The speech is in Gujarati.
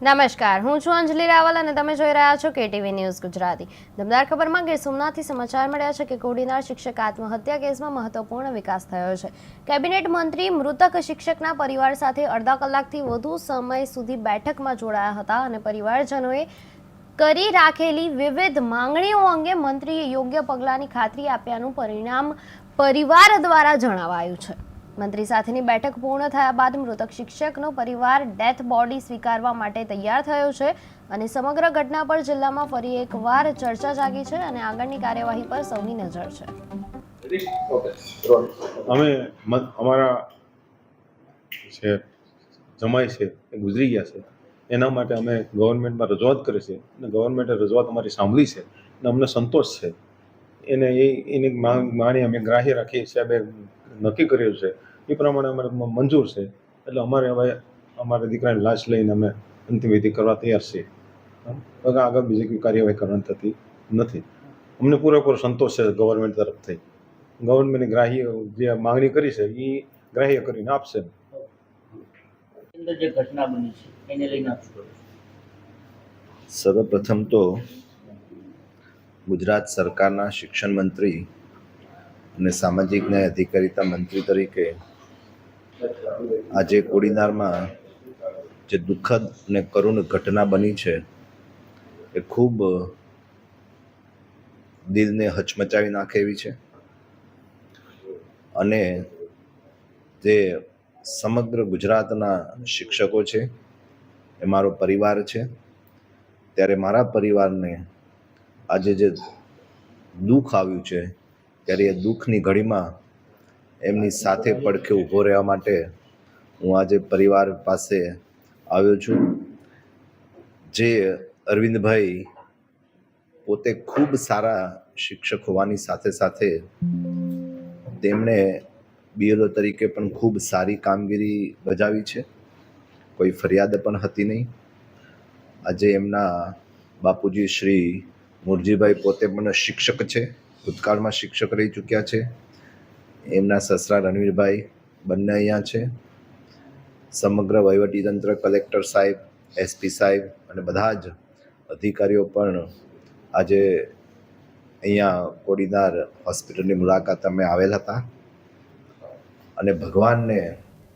નમસ્કાર, હું છું અંજલિ રાવલ અને તમે જોઈ રહ્યા છો કેટીવી ન્યૂઝ ગુજરાતી. દમદાર ખબરમાં ગીર સોમનાથથી સમાચાર મળ્યા છે કે કોડીનાર શિક્ષક આત્મહત્યા કેસમાં મહત્વપૂર્ણ વિકાસ થયો છે. કેબિનેટ મંત્રી, મૃતક શિક્ષકના પરિવાર સાથે અડધા કલાકથી વધુ સમય સુધી બેઠકમાં જોડાયા હતા અને પરિવારજનોએ કરી રાખેલી વિવિધ માંગણીઓ અંગે મંત્રીએ યોગ્ય પગલાંની ખાતરી આપ્યાનું પરિણામ પરિવાર દ્વારા જણાવાયું છે. મંત્રી સાથેની બેઠક પૂર્ણ થયા બાદ મૃતક શિક્ષકનો પરિવાર ડેથ બોડી સ્વીકારવા માટે તૈયાર થયો છે અને સમગ્ર ઘટના પર જિલ્લામાં ફરી એકવાર ચર્ચા જાગી છે અને આગળની કાર્યવાહી પર સૌની નજર છે. અમે અમારા છે જમાય છે, એ ગુજરી ગયા છે. એના માટે અમે ગવર્મેન્ટમાં રજૂઆત કરી છે અને ગવર્મેન્ટે રજૂઆત અમારી સાંભળી છે અને અમને સંતોષ છે. એને એ, એની માગણી અમે ગ્રાહ્ય રાખીએ સાહેબે નક્કી કર્યું છે. એ પ્રમાણે અમારે મંજૂર છે. એટલે અમારે હવે અમારા દીકરાની લાશ લઈને અમે અંતિમ વિધિ કરવા તૈયાર છીએ. આગળ બીજી કોઈ કાર્યવાહી કરવાની થતી નથી. અમને પૂરેપૂરો સંતોષ છે ગવર્મેન્ટ તરફથી. ગવર્મેન્ટની ગ્રાહ્ય જે માંગણી કરી છે એ ગ્રાહ્ય કરીને આપશે. જે ઘટના બની છે એને લઈને આપ શું કરો છો? સર્વપ્રથમ તો ગુજરાત સરકારના શિક્ષણ મંત્રી અને સામાજિક ન્યાય અધિકારીતા મંત્રી તરીકે આજે કોડીનારમાં જે દુઃખદ અને કરુણ ઘટના બની છે, એ ખૂબ દિલને હચમચાવી નાખે એવી છે. અને તે સમગ્ર ગુજરાતના શિક્ષકો છે, એ મારો પરિવાર છે. ત્યારે મારા પરિવારને આજે જે દુઃખ આવ્યું છે ત્યારે એ દુઃખની ઘડીમાં એમની સાથે પડખે ઊભો રહેવા માટે હું આજે પરિવાર પાસે આવ્યો છું. જે અરવિંદભાઈ પોતે ખૂબ સારા શિક્ષક હોવાની સાથે સાથે તેમણે બીએલઓ તરીકે પણ ખૂબ સારી કામગીરી બજાવી છે. કોઈ ફરિયાદ પણ હતી નહીં. આજે એમના બાપુજી શ્રી મુરજીભાઈ પોતે પણ શિક્ષક છે. ભૂતકાળમાં શિક્ષક રહી ચૂક્યા છે. એમના સસરા રણવીરભાઈ બંને અહીંયા છે. સમગ્ર વહીવટીતંત્ર કલેક્ટર સાહેબ એસપી સાહેબ અને બધા જ અધિકારીઓ પણ આજે અહીંયા કોડીનાર હોસ્પિટલની મુલાકાત અમે આવેલ હતા. અને ભગવાનને